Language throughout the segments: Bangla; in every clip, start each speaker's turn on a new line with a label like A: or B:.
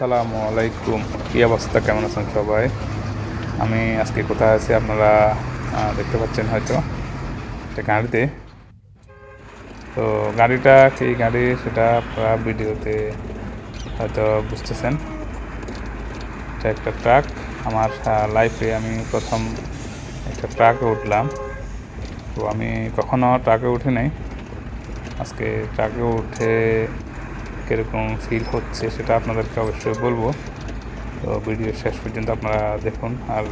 A: আসসালামু আলাইকুম। কী অবস্থা? কেমন আছেন সবাই? আমি আজকে কোথায় আছি আপনারা দেখতে পাচ্ছেন হয়তো। একটা গাড়িতে। তো গাড়িটা কী গাড়ি সেটা আপনারা ভিডিওতে হয়তো বুঝতেছেন। এটা একটা ট্রাক। আমার লাইফে আমি প্রথম একটা ট্রাকে উঠলাম। তো আমি কখনো ট্রাকে উঠি নাই। আজকে ট্রাকে উঠে কীরকম ফিল হচ্ছে সেটা আপনাদেরকে অবশ্যই বলব। তো ভিডিও শেষ পর্যন্ত আপনারা দেখুন আর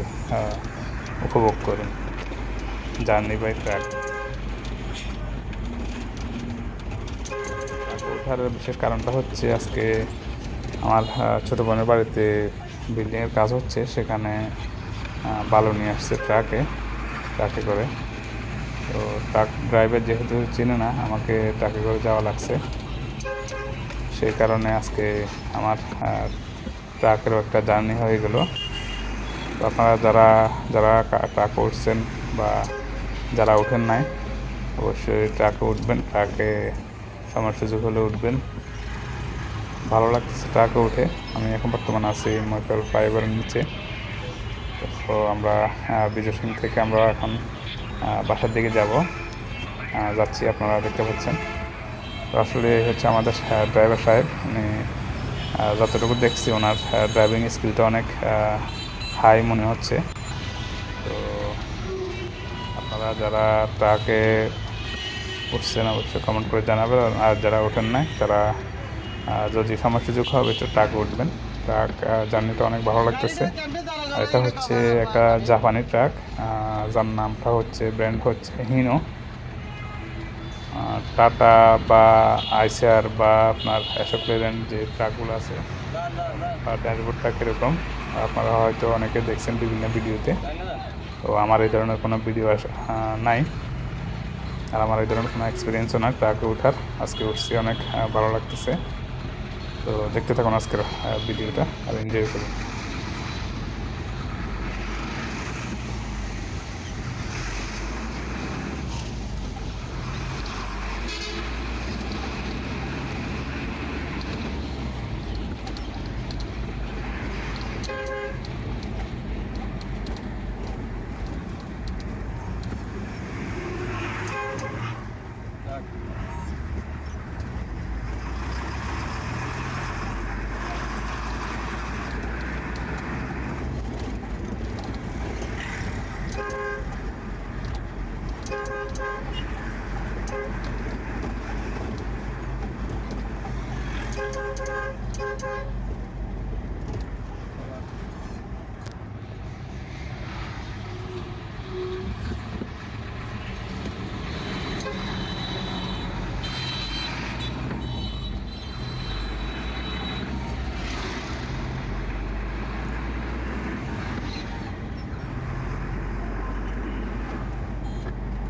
A: উপভোগ করুন। Journey by track. ওঠার বিশেষ কারণটা হচ্ছে আজকে আমার ছোটো বোনের বাড়িতে বিল্ডিংয়ের কাজ হচ্ছে। সেখানে বালু নিয়ে আসছে ট্রাকে ট্রাকে করে। তো ট্রাক ড্রাইভার যেহেতু চিনে না, আমাকে ট্রাকে করে যাওয়া লাগছে। সেই কারণে আজকে আমার ট্রাকেরও একটা জার্নি হয়ে গেল। আপনারা যারা যারা ট্রাকে উঠছেন বা যারা ওঠেন নাই, অবশ্যই ট্রাকে উঠবেন, ট্রাকে সময় সুযোগ হলে উঠবেন। ভালো লাগতেছে ট্রাকে উঠে। আমি এখন বর্তমানে আছি মৈকল ফ্লাইওভারের নিচে। তো আমরা বিজয় সিং থেকে আমরা এখন বাসার দিকে যাব। যাচ্ছি, আপনারা দেখতে পাচ্ছেন। আসলে হচ্ছে আমাদের ড্রাইভার সাহেব, উনি যতটুকু দেখছি ওনার ড্রাইভিং স্কিলটা অনেক হাই মনে হচ্ছে। তো আপনারা যারা ট্রাকে উঠছেন অবশ্যই কমেন্ট করে জানাবেন, আর যারা ওঠেন নাই, তারা যদি সময় সুযোগ হবে তো ট্রাক উঠবেন। ট্রাক জার্নিটা অনেক ভালো লাগতেছে। আর এটা হচ্ছে একটা জাপানি ট্রাক যার নামটা হচ্ছে ব্র্যান্ড হচ্ছে হিনো টাটা বা আইসিআর বা আপনার অ্যাশোক লেল্যান্ড যে ট্রাকগুলো আছে, বা ড্যাশবোর্ডটা কীরকম, আপনারা হয়তো অনেকে দেখছেন বিভিন্ন ভিডিওতে। তো আমার এই ধরনের কোনো ভিডিও নাই। আর আমার এই ধরনের কোনো এক্সপিরিয়েন্সও না ট্রাকে ওঠার। আজকে উঠছি অনেক ভালো লাগতেছে। তো দেখতে থাকুন আজকের ভিডিওটা। আর এনজয় করুন।